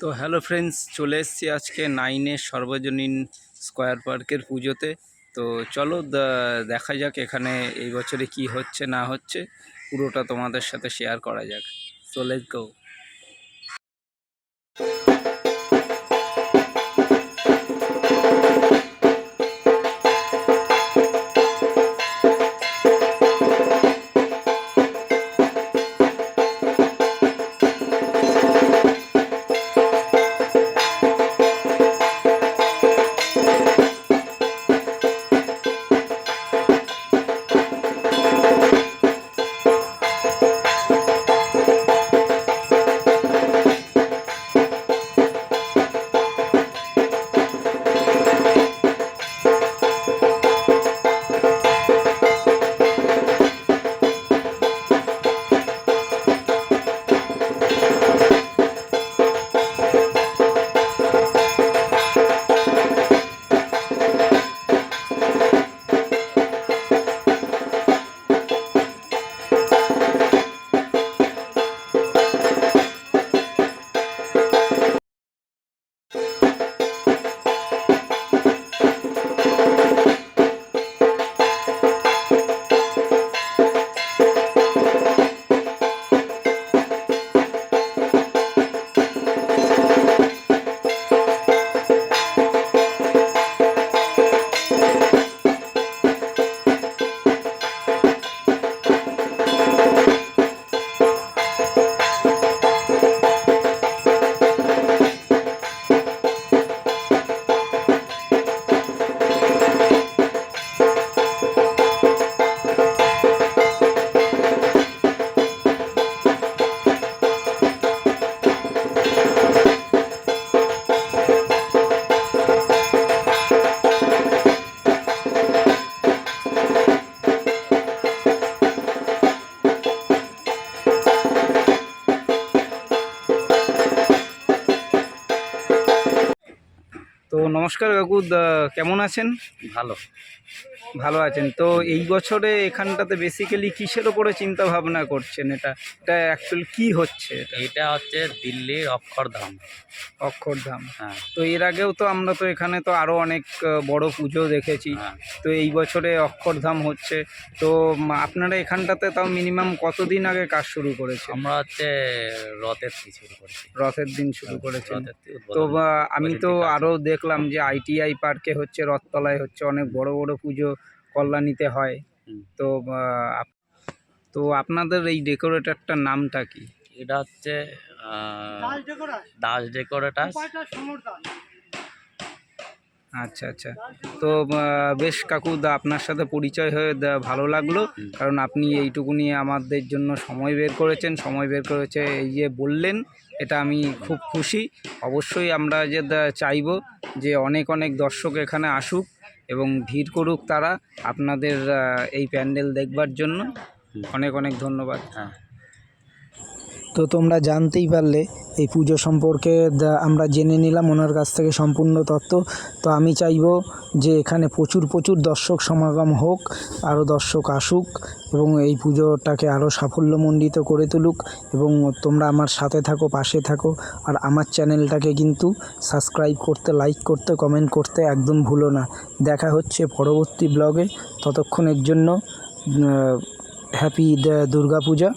তো hello friends, চলে এসছি আজকে নাইনে সর্বজনীন স্কোয়ার পার্কের পুজোতে। তো চলো দেখা যাক এখানে এই বছরে কি হচ্ছে না হচ্ছে। পুরোটা তোমাদের সাথে শেয়ার করা যাক। সো লেট গো নমস্কার কাকু কেমন আছেন? ভালো। ভালো আছেন। তো এই বছরে এখানটাতে বেসিক্যালি কিসের ওপরে চিন্তা ভাবনা করছেন? এটা এটা অ্যাকচুয়ালি কি হচ্ছে এটা? হচ্ছে দিল্লির অক্ষরধাম অক্ষরধাম হ্যাঁ। তো এর আগেও তো আমরা তো এখানে তো আরও অনেক বড় পুজো দেখেছি। হ্যাঁ। তো এই বছরে অক্ষরধাম হচ্ছে। তো আপনারা এখানটাতে তাও মিনিমাম কতদিন আগে কাজ শুরু করেছেন? আমরা হচ্ছে রথের শুরু করেছি। রথের দিন শুরু করেছি তো আমি তো আরও দেখলাম যে আইটিআই পার্কে হচ্ছে রথতলায় হচ্ছে অনেক বড় বড় পুজো কল্যাণীতে হয়। তো তো আপনাদের এই ডেকোরেটরটার নামটা কি? এটা হচ্ছে আহ, দাস ডেকোরেটার্স আচ্ছা আচ্ছা। তো বেশ কাকু দা আপনার সাথে পরিচয় হয়ে ভালো লাগল। কারণ আপনি এইটুকুনি আমাদের জন্য সময় বের করেছেন সময় বের করেছে এই যে বললেন এটা আমি খুব খুশি। অবশ্যই আমরা যে চাইব যে অনেক অনেক দর্শক এখানে আসুক এবং ভিড় করুক তারা আপনাদের এই প্যান্ডেল দেখবার জন্য। অনেক অনেক ধন্যবাদ। হ্যাঁ। তো তোমরা জানতেই পারলে এই পুজো সম্পর্কে আমরা জেনে নিলাম ওনার কাছ থেকে সম্পূর্ণ তথ্য। তো আমি চাইব যে এখানে প্রচুর প্রচুর দর্শক সমাগম হোক, আরও দর্শক আসুক এবং এই পুজোটাকে আরও সাফল্যমণ্ডিত করে তুলুক এবং তোমরা আমার সাথে থাকো, পাশে থাকো। আর আমার চ্যানেলটাকে কিন্তু সাবস্ক্রাইব করতে, লাইক করতে, কমেন্ট করতে একদম ভুলো না। দেখা হচ্ছে পরবর্তী ব্লগে। ততক্ষণের জন্য হ্যাপি দুর্গা পূজা।